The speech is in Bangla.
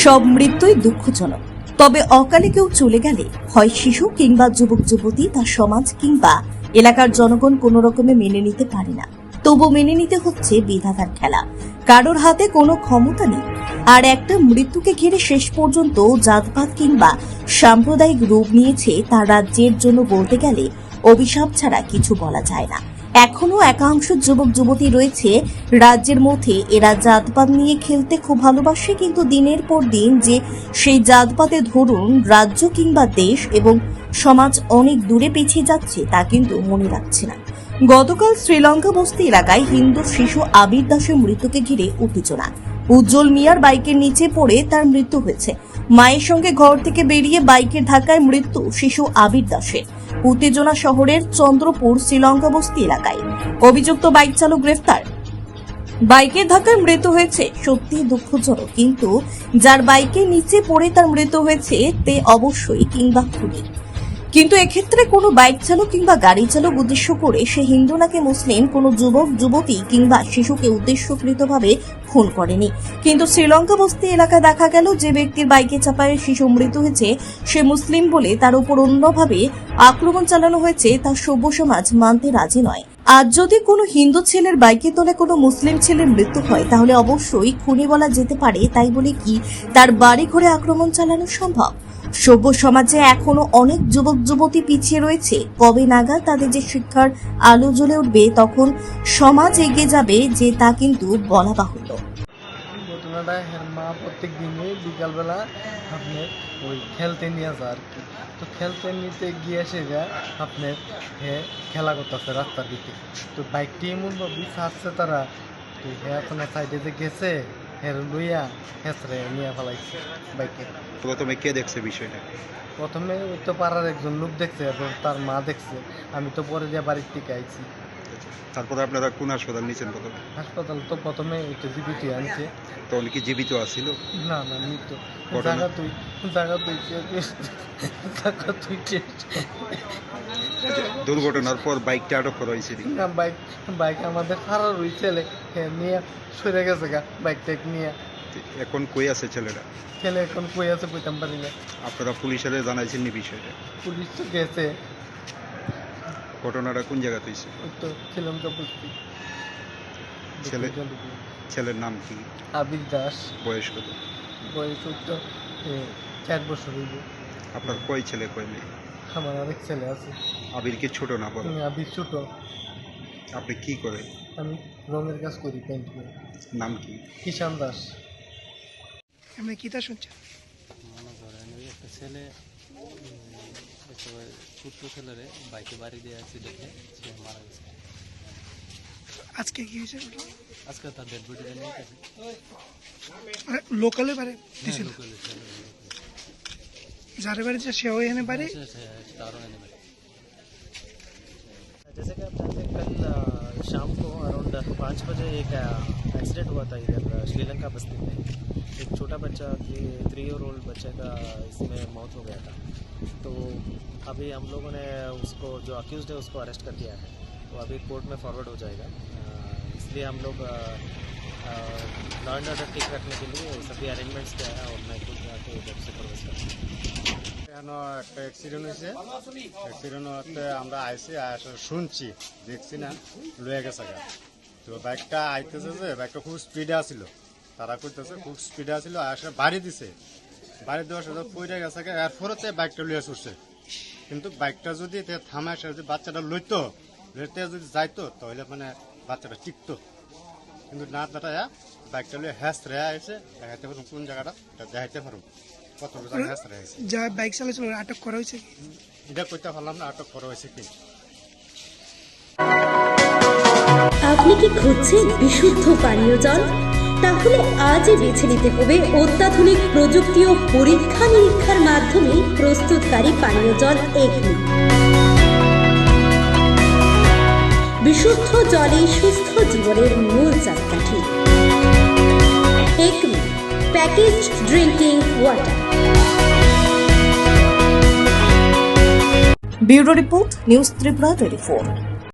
সব মৃত্যুই দুঃখজনক। তবে অকালে কেউ চলে গেলে হয় শিশু কিংবা যুবক, যুবতী, তার সমাজ কিংবা এলাকার জনগণ কোনো রকমে মেনে নিতে পারে না। তবু মেনে নিতে হচ্ছে বিধাতার খেলা। কারোর হাতে কোনো ক্ষমতা নেই। আর একটা মৃত্যুকে ঘিরে শেষ পর্যন্ত জাতপাত কিংবা সাম্প্রদায়িক রূপ নিয়েছে তার রাজ্যের জন্য বলতে গেলে অভিশাপ ছাড়া কিছু বলা যায় না। এখনও একাংশ যুবক যুবতী রয়েছে। রাজ্যের মধ্যে এরা জাতপাত নিয়ে খেলতে খুব ভালোবাসে, কিন্তু দিনের পর দিন যে সেই জাতপাতে ধরুন রাজ্য কিংবা দেশ এবং সমাজ অনেক দূরে পিছিয়ে যাচ্ছে, তা কিন্তু মনে রাখছে না। গতকাল শ্রীলঙ্কা বস্তি এলাকায় হিন্দু শিশু আবির দাসের মৃত্যুকে ঘিরে উত্তেজনা। উজ্জ্বল মিয়ার বাইকের নিচে পড়ে তার মৃত্যু হয়েছে। মায়ের সঙ্গে ঘর থেকে বেরিয়ে বাইকের ধাক্কায় মৃত্যু শিশু আবির দাসের। উত্তেজনা শহরের চন্দ্রপুর, শ্রীলঙ্কা বস্তি এলাকায়। অভিযুক্ত বাইক চালক গ্রেফতার। বাইকের ধাক্কায় মৃত হয়েছে, সত্যি দুঃখজনক। কিন্তু যার বাইকে নিচে পড়ে তার মৃত হয়েছে, তে অবশ্যই কিংবা খুনি। কিন্তু এক্ষেত্রে কোনো বাইক চালক কিংবা গাড়ি চালক উদ্দেশ্য করে সে হিন্দু নাকি মুসলিম, কোনো যুবক, যুবতী কিংবা শিশুকে উদ্দেশ্যকৃতভাবে খুন করেনি। কিন্তু শ্রীলঙ্কা বস্তি এলাকায় দেখা গেল যে ব্যক্তির বাইকে চাপায় শিশু মৃত্যু হয়েছে, সে মুসলিম বলে তার উপর অন্যভাবে আক্রমণ চালানো হয়েছে, তা সভ্য সমাজ মানতে রাজি নয়। আজ যদি কোনো হিন্দু ছেলের বাইকে তোলে কোনো মুসলিম ছেলের মৃত্যু হয়, তাহলে অবশ্যই খুনি বলা যেতে পারে, তাই বলে কি তার বাড়ি ঘরে আক্রমণ চালানো সম্ভব? সভ্য সমাজে এখনও অনেক যুবক যুবতী পিছিয়ে রয়েছে। কবে নাগাদ তাদের যে শিক্ষার আলো জ্বলে উঠবে, তখন সমাজ এগিয়ে যাবে যে তা কিন্তু বলা বাহুল্য। ঘটনাটা মা প্রত্যেক দিনই বিকালবেলা আপনার ওই খেলতে নিয়ে যায় আর কি। তো খেলতে নিতে গিয়ে সে যা আপনার হ্যাঁ খেলা করতেছে রাস্তার দিকে তো বাইকটি এমনভাবে ছাড়ছে তারা, তো হ্যাঁ আপনার সাইডে যে গেছে হ্যাঁ লইয়া হেসরে নিয়ে ফেলাইছে বাইকে। প্রথমে কে দেখছে বিষয়টা? প্রথমে ওই তো পাড়ার একজন লোক দেখছে এবং তার মা দেখছে। আমি তো পরে যে বাড়ির থেকে আইছি। তারপরে আপনারা কোন হাসপাতাল নিয়েছেন প্রথমে? হাসপাতাল তো প্রথমে ওই তো জিবিটি আনছে। তো উনি কি জীবিত আছিল? না না ঘটনা- জায়গা তুই জায়গা তুই জায়গা তুই দুর্ঘটনার পর বাইকটা আটক করা হয়েছে। না বাইক বাইক আমাদের খারাপ ওই ছেলে নিয়ে সরে গেছে গা বাইক টাইক নিয়ে। এখন কই আছে ছেলেটা? ছেলে এখন কই আছে কইতাম পারি না। আপনারা পুলিশের জানাইছেন নি বিষয়টা? পুলিশ তো গেছে। ঘটনাটা কোন জায়গাতে হয়েছে? তো শ্রীলঙ্কা বুঝতি ছেলে- ছেলের নাম কি? আবির দাস। বয়স কত? বয়স তো চার বছর হইব আপনার কয় ছেলে কয় মেয়ে? আমার অনেক ছেলে আছে। আবির কি ছোট না বড়? আমি আবির ছোট। আপনি কি করেন? আমি রঙের কাজ করি পেন্ট করি। নাম কি? কিষান দাস। আপনি কী তা শুনছেন? মনে করেন ওই একটা ছেলে ছোট্ট ছেলেরে বাইকে বাড়ি দিয়ে দেখে সে মারা গেছে। আজকে কি হয়েছে? আজকে তার ডেড বডিটা নিয়ে গেছে। লোকালে বাড়ি লোকালে जारेबाड़ी होने बारे? जैसे कि आप जानते हैं, कल शाम को अराउंड पाँच बजे एक एक्सीडेंट हुआ था इधर श्रीलंका बस्ती में। एक छोटा बच्चा थ्री थ्री ईयर ओल्ड बच्चे का इसमें मौत हो गया था। तो अभी हम लोगों ने उसको, जो अक्यूज़ है, उसको अरेस्ट कर दिया है। तो अभी कोर्ट में फॉरवर्ड हो जाएगा। इसलिए हम लोग लॉ एंड ऑर्डर ठीक रखने के लिए सभी अरेंजमेंट्स किया है और मैं खुद जाके उधर सुपरवाइज करता हूँ কেন একটা অ্যাক্সিডেন্ট হয়েছে অ্যাক্সিডেন্ট হতে আমরা আইসি আসলে শুনছি দেখছি না লয়ে গেছে গা তো বাইকটা আইতেছে যে বাইকটা খুব স্পিডে আসছিল তারা করতেছে খুব স্পিডে আসছিল আসলে বাড়ি দিছে বাড়ি দেওয়ার সাথে পড়ে গেছে গা এরপরতে বাইকটা লইয়া ছুটছে কিন্তু বাইকটা যদি তে থামে আসে যদি বাচ্চাটা লইতো লইতে যদি যাইতো তাহলে মানে বাচ্চাটা টিকতো কিন্তু না দাঁড়ায় বাইকটা লইয়া হ্যাস রে আইসে দেখাইতে পারুন কোন জায়গাটা এটা দেখাইতে পারুন কত জায়গা হ্যাস রে আইসে যা বাইক চালাচ্ছিল ওরা আটক করা হয়েছে? এটা করতে পারলাম না আটক করা হয়েছে কি? আপনি কি খুঁজছেন বিশুদ্ধ পানীয় জল? তাহলে আজই বেছে নিতে হবে অত্যাধুনিক প্রযুক্তি ও পরীক্ষা নিরীক্ষার মাধ্যমে প্রস্তুতকারী পানীয় জল এগনি। বিশুদ্ধ জলে সুস্থ জীবনের মূল চাকাঠি। Acme package drinking water bureau report, news Tripura twenty